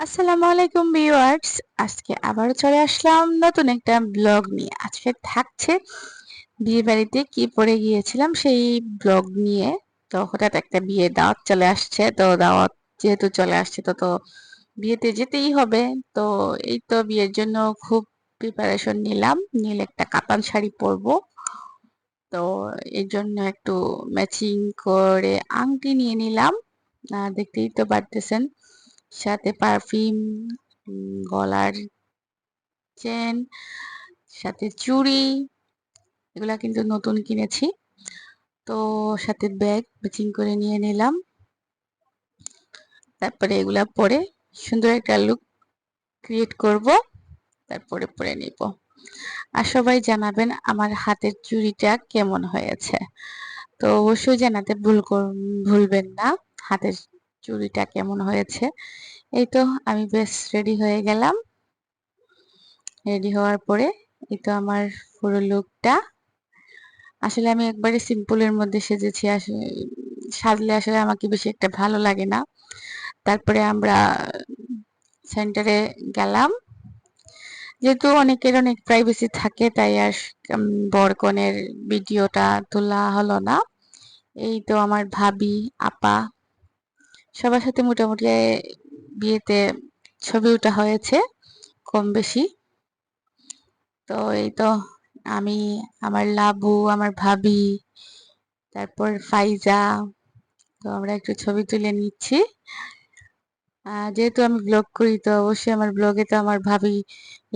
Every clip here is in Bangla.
আসসালামু আলাইকুম ভিউয়ার্স। আজকে আবারও চলে আসলাম নতুন একটা ব্লগ নিয়ে। আজকে থাকছে বিয়ে বাড়িতে কি পরে গিয়েছিলাম সেই ব্লগ নিয়ে। তো হঠাৎ একটা বিয়ে দাওয়াত চলে আসছে। তো দাওয়াত যেহেতু চলে আসছে, তো তো বিয়েতে যেতেই হবে। তো এই তো বিয়ের জন্য খুব প্রিপারেশন নিলাম। নীল একটা কাতান শাড়ি পরবো। তো এর জন্য একটু ম্যাচিং করে আংটি নিয়ে নিলাম। দেখতেই তো পারতেছেন। সাথে পারফিউম গলার চেন সাথে চুড়ি, এগুলা কিন্তু নতুন কিনেছি। তো সাথে ব্যাগ ম্যাচিং করে নিয়ে নিলাম। তারপরে এগুলা পরে সুন্দর একটা লুক ক্রিয়েট করব, তারপরে পরে নিব। আর সবাই জানাবেন আমার হাতের চুড়িটা কেমন হয়েছে। তো অবশ্যই জানাতে ভুল ভুলবেন না, হাতের চুড়িটা কেমন হয়েছে? এই তো আমি বেশ রেডি হয়ে গেলাম। রেডি হওয়ার পরে এই তো আমার পুরো লুকটা আসলে আমি একবারে সিম্পলের মধ্যে সেজেছি। আসলে সাজলে আসলে আমাকে বেশি একটা ভালো লাগে না। তারপরে আমরা সেন্টারে গেলাম। যেহেতু অনেকের অনেক প্রাইভেসি থাকে, তাই আর বরকনের ভিডিওটা তোলা হলো না। এই তো আমার ভাবি, আপা সবার সাথে মোটামুটি বিয়েতে ছবি ওঠা হয়েছে, কম বেশি। তো এই তো আমি, আমার লাবু, আমার ভাবি, তারপর ফাইজা, তো আমরা একটু ছবি তুলে নিচ্ছি। যেহেতু আমি ব্লগ করি, তো অবশ্যই আমার ব্লগে তো আমার ভাবি,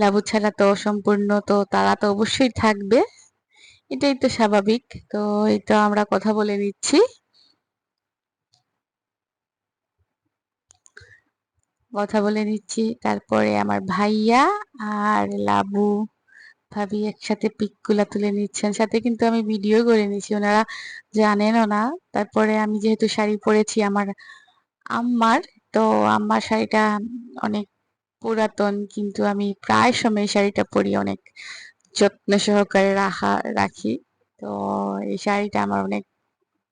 লাবু ছাড়া তো অসম্পূর্ণ, তো তারা তো অবশ্যই থাকবে। এটাই তো স্বাভাবিক। তো এই তো আমরা কথা বলে নিচ্ছি। কথা বলে নিচ্ছি। তারপরে আমার ভাইয়া আর লাবু ভাবি একসাথে পিকগুলা তুলে নিচ্ছেন। সাথে কিন্তু আমি ভিডিও করে নিচ্ছি ওনারা জানেনও না। তারপরে আমি যেহেতু শাড়ি পরেছি আমার আম্মার, তো আম্মার শাড়িটা অনেক পুরাতন, কিন্তু আমি প্রায় সময় শাড়িটা পরি, অনেক যত্ন সহকারে রাখা, রাখি। তো এই শাড়িটা আমার অনেক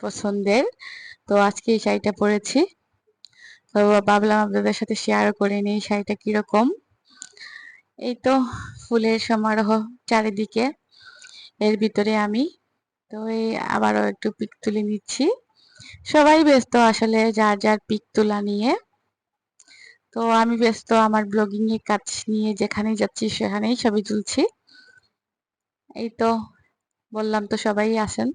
পছন্দের। তো আজকে এই শাড়িটা পরেছি। তো ভাবলাম আপনাদের সাথে শেয়ার করে নিই, শাড়িটা কীরকম। এই তো ফুলের সমারোহ চারিদিকে, এর ভিতরে আমি। তো এই আবারও একটু পিক তুলে নিচ্ছি। সবাই ব্যস্ত আসলে, যার যার পিক তোলা নিয়ে। তো আমি ব্যস্ত, আমার ব্লগিং এর কাজ নিয়ে যেখানেই যাচ্ছি সেখানেই ছবি তুলছি। এই তো বললাম তো সবাই আসেন।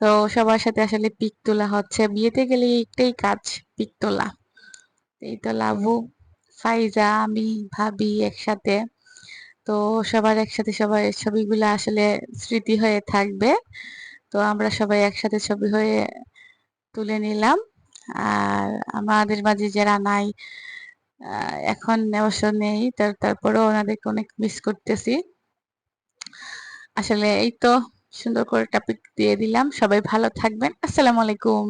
তো সবার সাথে আসলে পিক তোলা হচ্ছে। বিয়েতে গেলে একটাই কাজ, পিক তোলা। এই তো লাভু ফাইজা, আমি, ভাবি একসাথে। তো সবার একসাথে সবাই, ছবিগুলো আসলে স্মৃতি হয়ে থাকবে। তো আমরা সবাই একসাথে ছবি হয়ে তুলে নিলাম। আর আমাদের মাঝে যারা নাই এখন অবশ্য নেই তারপরেও ওনাদেরকে অনেক মিস করতেছি। আসলে এই তো সুন্দর করে টপিক দিয়ে দিলাম। সবাই ভালো থাকবেন। আসসালামু আলাইকুম।